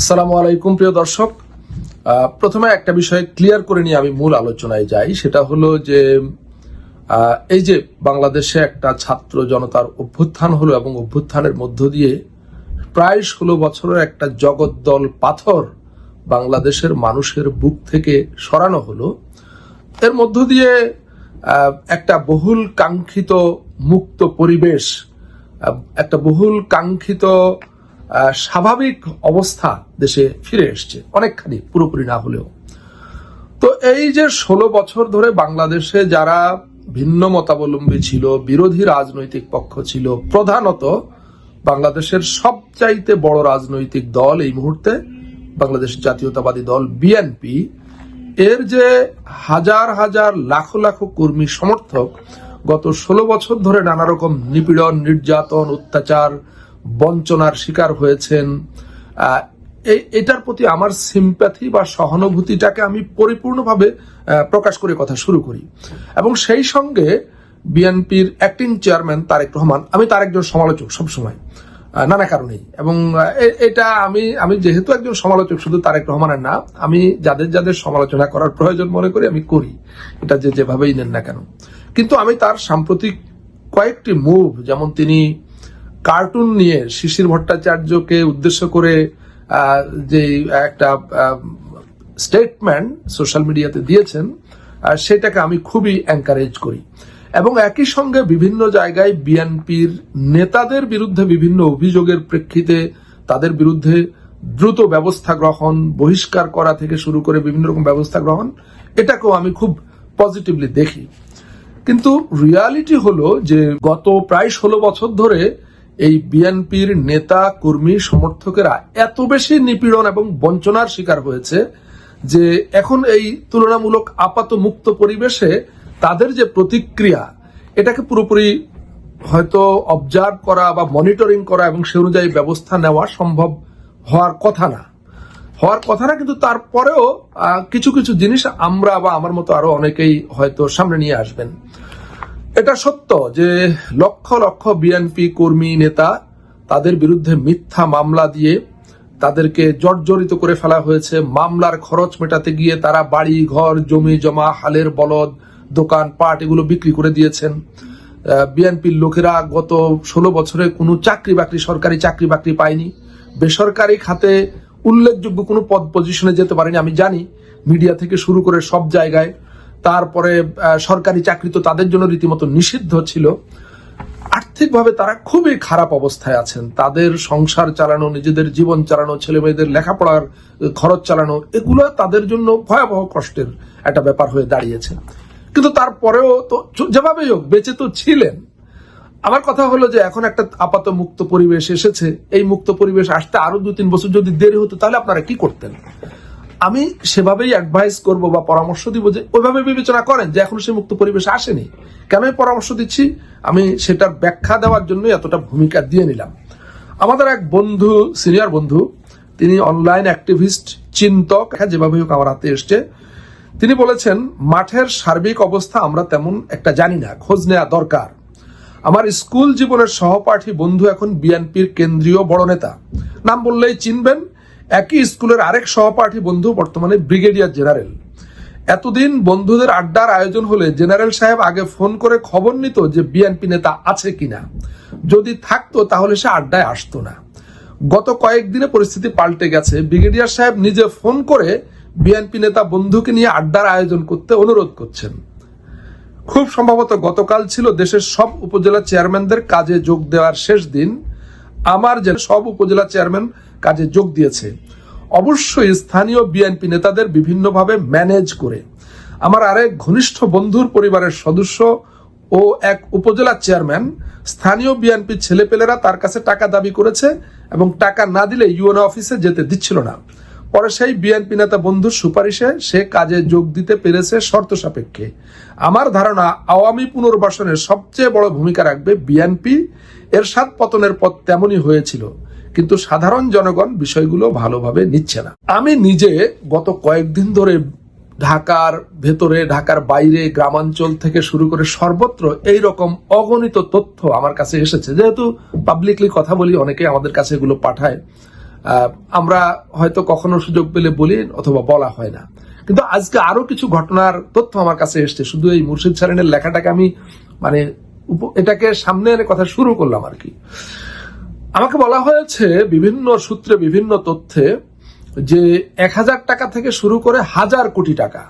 আসসালামু আলাইকুম, প্রিয় দর্শক। প্রথমে একটা বিষয় ক্লিয়ার করে নিয়ে আমি মূল আলোচনায় যাই। সেটা হলো যে এই যে বাংলাদেশে একটা ছাত্র জনতার অভ্যুত্থান হলো এবং অভ্যুত্থানের মধ্য দিয়ে প্রায় ষোলো বছরের একটা জগদ্দল পাথর বাংলাদেশের মানুষের বুক থেকে সরানো হলো। এর মধ্য দিয়ে একটা বহুল কাঙ্ক্ষিত মুক্ত পরিবেশ একটা বহুল কাঙ্ক্ষিত স্বাভাবিক অবস্থা দেশে ফিরে এসছে। অনেকখানি, পুরোপুরি না হলেও। তো এই যে ষোলো বছর ধরে বাংলাদেশে যারা ভিন্ন মতাবলম্বী ছিল, বিরোধী রাজনৈতিক পক্ষ ছিল, প্রধানত বাংলাদেশের সবচাইতে বড় রাজনৈতিক দল এই মুহূর্তে বাংলাদেশ জাতীয়তাবাদী দল বিএনপি। এর যে হাজার হাজার লাখো লাখো কর্মী সমর্থক, গত ষোলো বছর ধরে নানা রকম নিপীড়ন, নির্যাতন, অত্যাচার বঞ্চনার শিকার হয়েছেন। এটার প্রতি আমার সিম্প্যাথি বা সহানুভূতিটাকে আমি পরিপূর্ণভাবে প্রকাশ করে কথা শুরু করি। এবং সেই সঙ্গে বিএনপির অ্যাক্টিং চেয়ারম্যান তারেক রহমান, আমি তার একজন সমালোচক সবসময় নানা কারণেই। এবং এটা আমি আমি যেহেতু একজন সমালোচক, শুধু তারেক রহমানের না, আমি যাদের যাদের সমালোচনা করার প্রয়োজন মনে করি, আমি করি। এটা যে যেভাবেই নেন না কেন। কিন্তু আমি তার সাম্প্রতিক কয়েকটি মুভ যেমন তিনি কার্টুন নিয়ে শিশির ভট্টাচার্যকে উদ্দেশ্য করে যে একটা স্টেটমেন্ট সোশ্যাল মিডিয়াতে দিয়েছেন সেটাকে আমি খুবই এনকারেজ করি। এবং একই সঙ্গে বিভিন্ন জায়গায় বিএনপির নেতাদের বিরুদ্ধে বিভিন্ন অভিযোগের প্রেক্ষিতে তাদের বিরুদ্ধে দ্রুত ব্যবস্থা গ্রহণ, বহিষ্কার করা থেকে শুরু করে বিভিন্ন রকম ব্যবস্থা গ্রহণ, এটাকেও আমি খুব পজিটিভলি দেখি। কিন্তু রিয়ালিটি হলো যে গত প্রায় ষোলো বছর ধরে এই বিএনপির নেতা, কর্মী, সমর্থকেরা এত বেশি নিপীড়ন এবং বঞ্চনার শিকার হয়েছে যে এখন এই তুলনামূলক আপাত মুক্ত পরিবেশে তাদের যে প্রতিক্রিয়া, এটাকে পুরোপুরি হয়তো অবজার্ভ করা বা মনিটরিং করা এবং সে অনুযায়ী ব্যবস্থা নেওয়া সম্ভব হওয়ার কথা না। হওয়ার কথা না, কিন্তু তারপরেও কিছু কিছু জিনিস আমরা বা আমার মতো আরও অনেকেই হয়তো সামনে নিয়ে আসবেন। এটা সত্য যে লক্ষ লক্ষ বিএনপি কর্মী নেতা তাদের বিরুদ্ধে মিথ্যা মামলা দিয়ে তাদেরকে জর্জরিত করে ফেলা হয়েছে। মামলার খরচ মেটাতে গিয়ে তারা বাড়ি, ঘর, জমি জমা, হালের বলদ, দোকান, পাট এগুলো বিক্রি করে দিয়েছেন। বিএনপির লোকেরা গত ষোলো বছরে কোনো চাকরি বাকরি, সরকারি চাকরি বাকরি পায়নি। বেসরকারি খাতে উল্লেখযোগ্য কোনো পদ পজিশনে যেতে পারেনি, আমি জানি। মিডিয়া থেকে শুরু করে সব জায়গায় তারপরে সরকারি চাকরি তো তাদের জন্য রীতিমতো নিষিদ্ধ ছিল। আর্থিকভাবে তারা খুবই খারাপ অবস্থায় আছেন। তাদের সংসার চালানো, নিজেদের জীবন চালানো ছেলে মেয়েদের লেখাপড়ার খরচ চালানো, এগুলো তাদের জন্য ভয়াবহ কষ্টের একটা ব্যাপার হয়ে দাঁড়িয়েছে। কিন্তু তারপরেও তো যেভাবেই হোক, বেঁচে তো ছিলেন। আমার কথা হলো যে এখন একটা আপাত মুক্ত পরিবেশ এসেছে। এই মুক্ত পরিবেশ আসতে আরও দু তিন বছর যদি দেরি হতো, তাহলে আপনারা কি করতেন? আমি সেভাবেই অ্যাডভাইস করব বা পরামর্শ দিব যে ওইভাবে বিবেচনা করেন যে এখন সে মুক্ত পরিবেশ আসেনি। কেন পরামর্শ দিচ্ছি? আমি সেটার ব্যাখ্যা দেওয়ার জন্যই এতটা ভূমিকা দিয়ে নিলাম। আমাদের এক বন্ধু সিনিয়র বন্ধু তিনি অনলাইন অ্যাক্টিভিস্ট চিন্তক হ্যাঁ, যেভাবে হোক আমার হাতে এসছে তিনি বলেছেন মাঠের সার্বিক অবস্থা আমরা তেমন একটা জানি না খোঁজ নেওয়া দরকার। আমার স্কুল জীবনের সহপাঠী বন্ধু এখন বিএনপির কেন্দ্রীয় বড় নেতা। নাম বললেই চিনবেন একই স্কুলের আরেক সহপাঠী বন্ধু বর্তমানে ব্রিগেডিয়ার জেনারেল। এতদিন বন্ধুদের আড্ডার আয়োজন হলে জেনারেল সাহেব আগে ফোন করে খবর নিত যে বিএনপি নেতা আছে কিনা। যদি থাকতো তাহলে সে আড্ডায় আসতো না। গত কয়েকদিনে পরিস্থিতি পাল্টে গেছে। ব্রিগেডিয়ার সাহেব নিজে ফোন করে বিএনপি নেতা বন্ধুকে নিয়ে আড্ডার আয়োজন করতে অনুরোধ করছেন। খুব সম্ভবত গতকাল ছিল দেশের সব উপজেলা চেয়ারম্যানদের কাজে যোগ দেওয়ার শেষ দিন। আমার যে সব উপজেলা চেয়ারম্যান কাজে যোগ দিয়েছে। অবশ্যই স্থানীয় বিএনপি নেতাদের বিভিন্নভাবে ম্যানেজ করে। আমার আরেক ঘনিষ্ঠ বন্ধুর পরিবারের সদস্য ও এক উপজেলা চেয়ারম্যান, স্থানীয় বিএনপি ছেলেপেলেরা তার কাছে টাকা দাবি করেছে এবং টাকা না দিলে ইউএনও অফিসে যেতে দিচ্ছিল না। পরে সেই বিএনপি নেতা বন্ধুর সুপারিশে সে কাজে যোগ দিতে পেরেছে শর্ত সাপেক্ষে। আমার ধারণা, আওয়ামী পুনর্বাসনের সবচেয়ে বড় ভূমিকা রাখবে বিএনপি। এর সাত পতনের পথ তেমনই হয়েছিল। কিন্তু সাধারণ জনগণ বিষয়গুলো ভালোভাবে নিচ্ছে না। আমি নিজে গত কয়েকদিন ধরে ঢাকার ভেতরে, ঢাকার বাইরে, গ্রামাঞ্চল থেকে শুরু করে সর্বত্র এই রকম অগণিত তথ্য আমার কাছে এসেছে। যেহেতু পাবলিকলি কথা বলি, অনেকে আমাদের কাছে এগুলো পাঠায়। আমরা হয়তো কখনো সুযোগ পেলে বলি অথবা বলা হয় না। কিন্তু আজকে আরও কিছু ঘটনার তথ্য আমার কাছে এসছে। শুধু এই মুর্শিদ সারেনের লেখাটাকে আমি মানে এটাকে সামনে এনে কথা শুরু করলাম আর কি। আমাকে বলা হয়েছে বিভিন্ন সূত্রে বিভিন্ন তথ্যে যে এক হাজার টাকা থেকে শুরু করে হাজার কোটি টাকা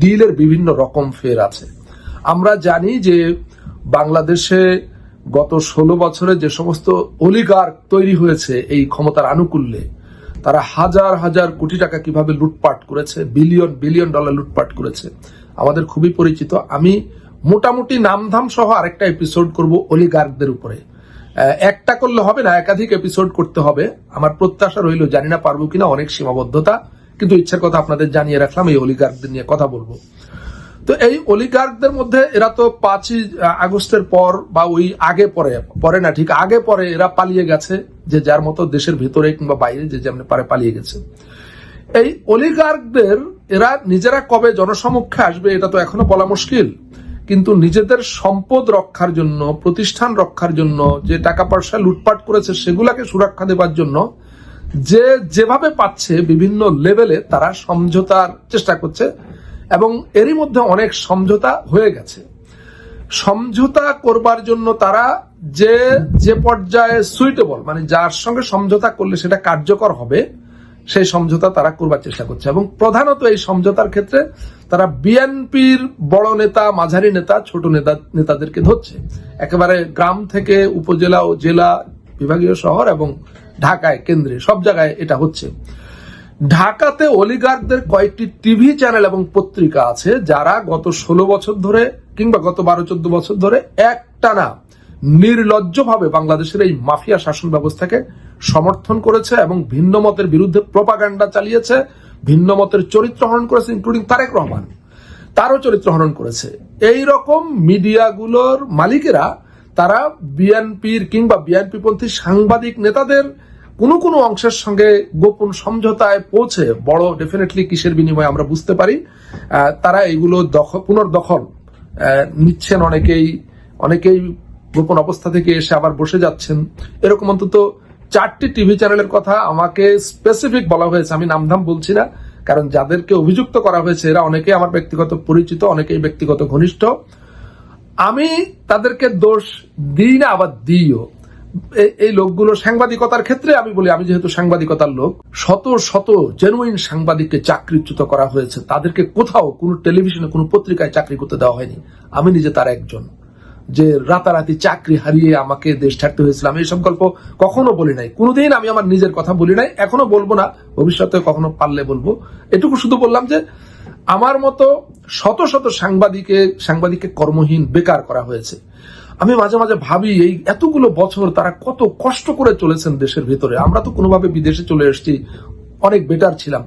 ডিলের বিভিন্ন রকম ফের আছে। আমরা জানি যে বাংলাদেশে গত ষোলো বছরে যে সমস্ত অলিগার তৈরি হয়েছে এই ক্ষমতার আনুকূল্যে, তারা হাজার হাজার কোটি টাকা কীভাবে লুটপাট করেছে, বিলিয়ন বিলিয়ন ডলার লুটপাট করেছে, আমাদের খুবই পরিচিত। আমি মোটামুটি নামধাম সহ আরেকটা এপিসোড করব অলিগার্কদের উপরে। একটা করলে হবে না, একাধিক এপিসোড করতে হবে। আমার প্রত্যাশা রইল, জানি না পারব কিনা, অনেক সীমাবদ্ধতা, কিন্তু ইচ্ছার কথা আপনাদের জানিয়ে রাখলাম, এই অলিগার্কদের নিয়ে কথা বলব। তো এই অলিগার্কদের মধ্যে এরা তো পাঁচই আগস্টের পর বা ওই আগে পরে পরে না, ঠিক আগে পরে এরা পালিয়ে গেছে, যে যার মতো দেশের ভিতরে কিংবা বাইরে যে যেমন পারে পালিয়ে গেছে। এই অলিগার্কদের এরা নিজেরা কবে জনসমক্ষে আসবে, এটা তো এখনও বলা মুশকিল। কিন্তু নিজেদের সম্পদ রক্ষার জন্য, প্রতিষ্ঠান রক্ষার জন্য, যে টাকা পয়সা লুটপাট করেছে সেগুলাকে সুরক্ষা দেবার জন্য যে যেভাবে পাচ্ছে বিভিন্ন লেভেলে তারা সমঝোতার চেষ্টা করছে এবং এরই মধ্যে অনেক সমঝোতা হয়ে গেছে। সমঝোতা করবার জন্য তারা যে যে পর্যায়ে সুইটেবল মানে যার সঙ্গে সমঝোতা করলে সেটা কার্যকর হবে সেই সমঝোতা তারা করবার চেষ্টা করছে। এবং প্রধানত এই সমঝোতার ক্ষেত্রে তারা বিএনপির বড় নেতা, মাঝারি নেতা, ছোট নেতা, নেতাদেরকে ধরছে। একেবারে গ্রাম থেকে উপজেলা ও জেলা, বিভাগীয় শহর এবং ঢাকায় কেন্দ্রে, সব জায়গায় এটা হচ্ছে। ঢাকাতে অলিগার্কদের কয়েকটি টিভি চ্যানেল এবং পত্রিকা আছে যারা গত ষোলো বছর ধরে কিংবা গত বারো, চোদ্দ বছর ধরে একটানা নির্লজ্জভাবে বাংলাদেশের এই মাফিয়া শাসন ব্যবস্থাকে সমর্থন করেছে এবং ভিন্ন মতের বিরুদ্ধে প্রপাগান্ডা চালিয়েছে, ভিন্ন মতের চরিত্র হরণ করেছে ইনক্লুডিং তারেক রহমান। তারও চরিত্র হরণ করেছে। এই রকম মিডিয়াগুলোর মালিকেরা, তারা বিএনপির কিংবা বিএনপি পন্থী সাংবাদিক নেতাদের কোনো কোনো অংশের সঙ্গে গোপন সমঝোতায় পৌঁছে বড় ডেফিনেটলি কিসের বিনিময়ে আমরা বুঝতে পারি। তারা এগুলো দখল পুনর্দখল নিচ্ছেন অনেকেই অনেকেই গোপন অবস্থা থেকে এসে আবার বসে যাচ্ছেন। এরকম অন্তত চারটি টিভি চ্যানেলের কথা আমাকে স্পেসিফিক বলা হয়েছে, আমি নামধাম বলছি না, কারণ যাদেরকে অভিযুক্ত করা হয়েছে, এরা অনেকেই আমার ব্যক্তিগত পরিচিত, অনেকেই ব্যক্তিগত ঘনিষ্ঠ। আমি তাদেরকে দোষ দিই না, আবার দিইও। এই লোকগুলো সাংবাদিকতার ক্ষেত্রে আমি বলি, আমি যেহেতু সাংবাদিকতার লোক, শত শত জেনুইন সাংবাদিককে চাকরিচ্যুত করা হয়েছে। তাদেরকে কোথাও কোনো টেলিভিশনে কোনো পত্রিকায় চাকরি করতে দেওয়া হয়নি। আমি নিজে তার একজন। যে রাতারাতি চাকরি হারিয়ে আমাকে দেশ ছাড়তে হয়েছিল। আমি এইসব গল্প কখনো বলি নাই। কোনোদিন আমি আমার নিজের কথা বলি নাই, এখনও বলব না। ভবিষ্যতে কখনো পারলে বলব। এটুকু শুধু বললাম যে, আমার মতো শত শত সাংবাদিকে, সাংবাদিককে কর্মহীন বেকার করা হয়েছে। আমি মাঝে মাঝে ভাবি, এই এতগুলো বছর তারা কত কষ্ট করে চলেছেন দেশের ভিতরে। আমরা তো কোনোভাবে বিদেশে চলে এসেছি, অনেক বেটার ছিলাম।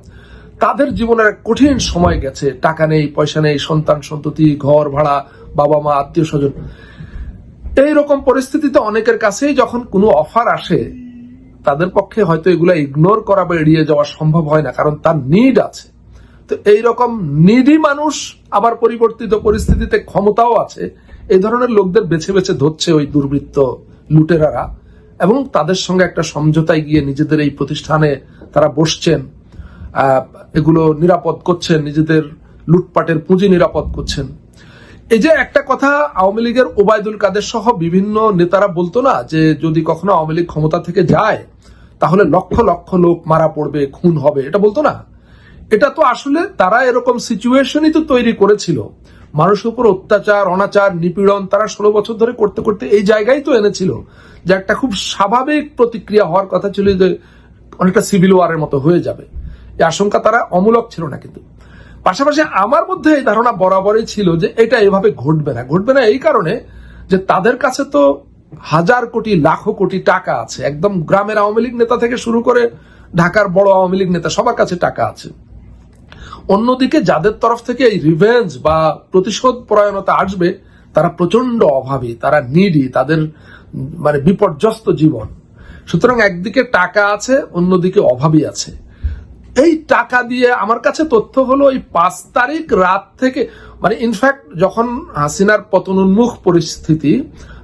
তাদের জীবনের কঠিন সময় গেছে। টাকা নেই, পয়সা নেই, সন্তান সন্ততি, ঘর ভাড়া বাবা মা, আত্মীয় স্বজন। এইরকম পরিস্থিতিতে অনেকের কাছেই যখন কোনো অফার আসে, তাদের পক্ষে হয়তো এগুলো ইগনোর করা বা এড়িয়ে যাওয়া সম্ভব হয় না, কারণ তার নিড আছে। তো এইরকম নিডি মানুষ আবার পরিবর্তিত পরিস্থিতিতে ক্ষমতাও আছে, এই ধরনের লোকদের বেছে বেছে ধরছে ওই দুর্বৃত্ত লুটেরারা এবং তাদের সঙ্গে একটা সমঝোতায় গিয়ে নিজেদের এই প্রতিষ্ঠানে তারা বসছেন এগুলো নিরাপদ করছেন, নিজেদের লুটপাটের পুঁজি নিরাপদ করছেন। এই যে একটা কথা আওয়ামী লীগের ওবায়দুল কাদের সহ বিভিন্ন নেতারা বলতো না যে যদি কখনো আওয়ামী লীগ ক্ষমতা থেকে যায়, তাহলে লক্ষ লক্ষ লোক মারা পড়বে, খুন হবে, এটা বলতো না। এটা তো আসলে তারা এরকম সিচুয়েশনই তো তৈরি করেছিল। মানুষের উপর অত্যাচার, অনাচার, নিপীড়ন তারা ষোলো বছর ধরে করতে করতে এই জায়গায় তো এনেছিল যে একটা খুব স্বাভাবিক প্রতিক্রিয়া হওয়ার কথা ছিল যে অনেকটা সিভিল ওয়ারের মতো হয়ে যাবে। এই আশঙ্কা তারা অমূলক ছিল না কিন্তু। পাশাপাশি আমার মধ্যে এই ধারণা বরাবরই ছিল যে এটা এভাবে ঘটবে না। ঘটবে না এই কারণে যে তাদের কাছে তো হাজার কোটি, লাখো কোটি টাকা আছে। একদম গ্রামের আওয়ামী লীগ নেতা থেকে শুরু করে ঢাকার বড় আওয়ামী লীগ নেতা সবার কাছে টাকা আছে। অন্যদিকে যাদের তরফ থেকে এই রিভেঞ্জ বা প্রতিশোধ পরায়ণতা আসবে, তারা প্রচণ্ড অভাবী, তারা নিডি তাদের মানে বিপর্যস্ত জীবন। সুতরাং একদিকে টাকা আছে, অন্যদিকে অভাবী আছে। এই টাকা দিয়ে আমার কাছে তথ্য হলো এই পাঁচ তারিখ রাত থেকে মানে ইনফ্যাক্ট যখন হাসিনার পতনোন্মুখ পরিস্থিতি,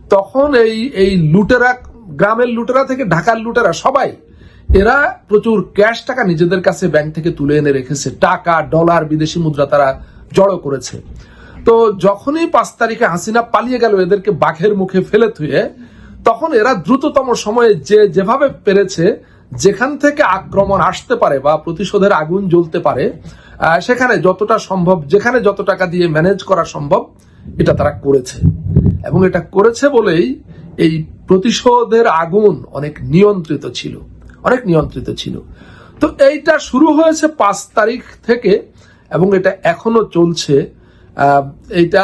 তখন এই এই লুটেরা, গ্রামের লুটেরা থেকে ঢাকার লুটেরা সবাই, এরা প্রচুর ক্যাশ টাকা নিজেদের কাছে ব্যাংক থেকে তুলে এনে রেখেছে। টাকা ডলার বিদেশি মুদ্রা তারা জড়ো করেছে। তো যখনই পাঁচ তারিখে হাসিনা পালিয়ে গেল এদেরকে বাঘের মুখে ফেলে থুয়ে, তখন এরা দ্রুততম সময়ে যে যেভাবে পেরেছে যেখান থেকে আক্রমণ আসতে পারে বা প্রতিশোধের আগুন জ্বলতে পারে সেখানে যতটা সম্ভব, যেখানে যত টাকা দিয়ে ম্যানেজ করা সম্ভব, এটা তারা করেছে। এবং এটা করেছে বলেই এই প্রতিশোধের আগুন অনেক নিয়ন্ত্রিত ছিল। অনেক নিয়ন্ত্রিত ছিল। তো এইটা শুরু হয়েছে পাঁচ তারিখ থেকে এবং এটা এখনও চলছে। এইটা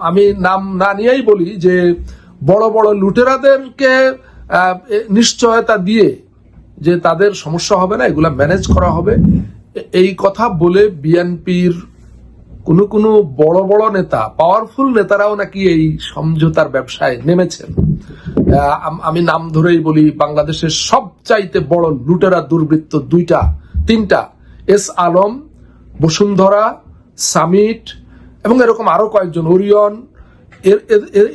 আমি নাম না নিয়েই বলি যে বড় বড় লুটেরাদেরকে নিশ্চয়তা দিয়ে যে তাদের সমস্যা হবে না, এগুলা ম্যানেজ করা হবে। এই কথা বলে বিএনপির কোনো কোনো বড় বড় নেতা পাওয়ারফুল নেতারাও নাকি এই সমঝোতার ব্যবসায় নেমেছেন। আমি নাম ধরেই বলি, বাংলাদেশের সবচাইতে বড় লুটেরা দুর্বৃত্ত দুইটা, তিনটা, এস আলম, বসুন্ধরা, সামিট, এবং এরকম আরও কয়েকজন, ওরিয়ন এর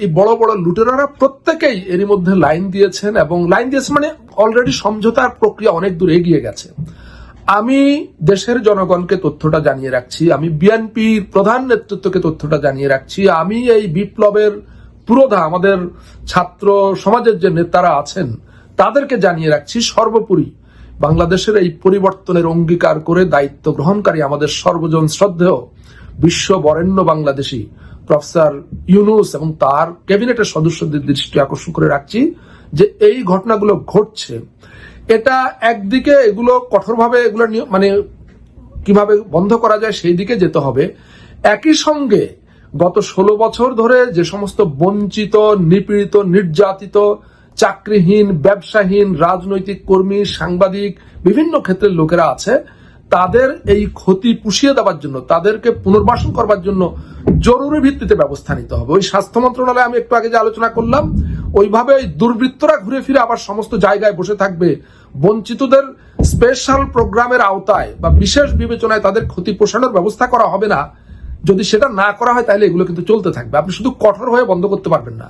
এই বড় বড় লুটেরারা প্রত্যেকেই এরই মধ্যে লাইন দিয়েছেন এবং লাইন দিয়েছে মানে অলরেডি সমঝোতার প্রক্রিয়া অনেক দূর এগিয়ে গেছে। আমি দেশের জনগণকে তথ্যটা জানিয়ে রাখছি, আমি বিএনপির প্রধান নেতৃত্বকে তথ্যটা জানিয়ে রাখছি, আমি এই বিপ্লবের পুরোধা আমাদের ছাত্র সমাজের যে নেতারা আছেন, তাদেরকে জানিয়ে রাখছি সর্বোপরি বাংলাদেশের এই পরিবর্তনের অঙ্গীকার করে দায়িত্ব গ্রহণকারী আমাদের সর্বজন শ্রদ্ধেয় বিশ্ব বরেণ্য বাংলাদেশী প্রফেসর ইউনুস এবং তার ক্যাবিনেটের সদস্যদের দৃষ্টি আকর্ষণ করে রাখছি যে এই ঘটনাগুলো ঘটছে। এটা একদিকে এগুলো কঠোরভাবে এগুলো মানে কীভাবে বন্ধ করা যায় সেই দিকে যেতে হবে। একই সঙ্গে গত ষোলো বছর ধরে যে সমস্ত বঞ্চিত, নিপীড়িত, নির্যাতিত, চাকরিহীন, ব্যবসাহীন, রাজনৈতিক কর্মী, সাংবাদিক, বিভিন্ন ক্ষেত্রের লোকেরা আছে তাদের এই ক্ষতি পুষিয়ে দেওয়ার জন্য, তাদেরকে পুনর্বাসন করবার জন্য জরুরি ভিত্তিতে ব্যবস্থা নিতে হবে। ওই স্বাস্থ্য মন্ত্রণালয়ে আমি একটু আগে যে আলোচনা করলাম, ওইভাবে ওই দুর্বৃত্তরা ঘুরে ফিরে আবার সমস্ত জায়গায় বসে থাকবে। বঞ্চিতদের স্পেশাল প্রোগ্রামের আওতায় বা বিশেষ বিবেচনায় তাদের ক্ষতি পোষণের ব্যবস্থা করা হবে না। যদি সেটা না করা হয়, তাহলে এগুলো কিন্তু চলতে থাকবে। আপনি শুধু কঠোর হয়ে বন্ধ করতে পারবেন না।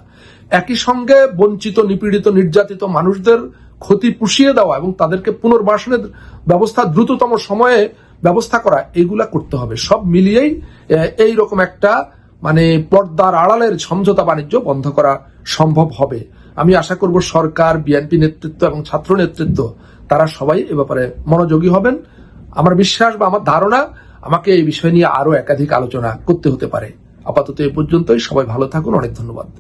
একই সঙ্গে বঞ্চিত, নিপীড়িত, নির্যাতিত মানুষদের ক্ষতি পুষিয়ে দেওয়া এবং তাদেরকে পুনর্বাসনের ব্যবস্থা দ্রুততম সময়ে ব্যবস্থা করা এগুলা করতে হবে। সব মিলিয়েই এই রকম একটা মানে পর্দার আড়ালের সমঝোতা বাণিজ্য বন্ধ করা সম্ভব হবে। আমি আশা করব সরকার, বিএনপি নেতৃত্ব এবং ছাত্র নেতৃত্ব, তারা সবাই এ ব্যাপারে মনোযোগী হবেন। আমার বিশ্বাস বা আমার ধারণা, আমাকে এই বিষয় নিয়ে আরও একাধিক আলোচনা করতে হতে পারে। আপাতত এ পর্যন্তই। সবাই ভালো থাকুন। অনেক ধন্যবাদ।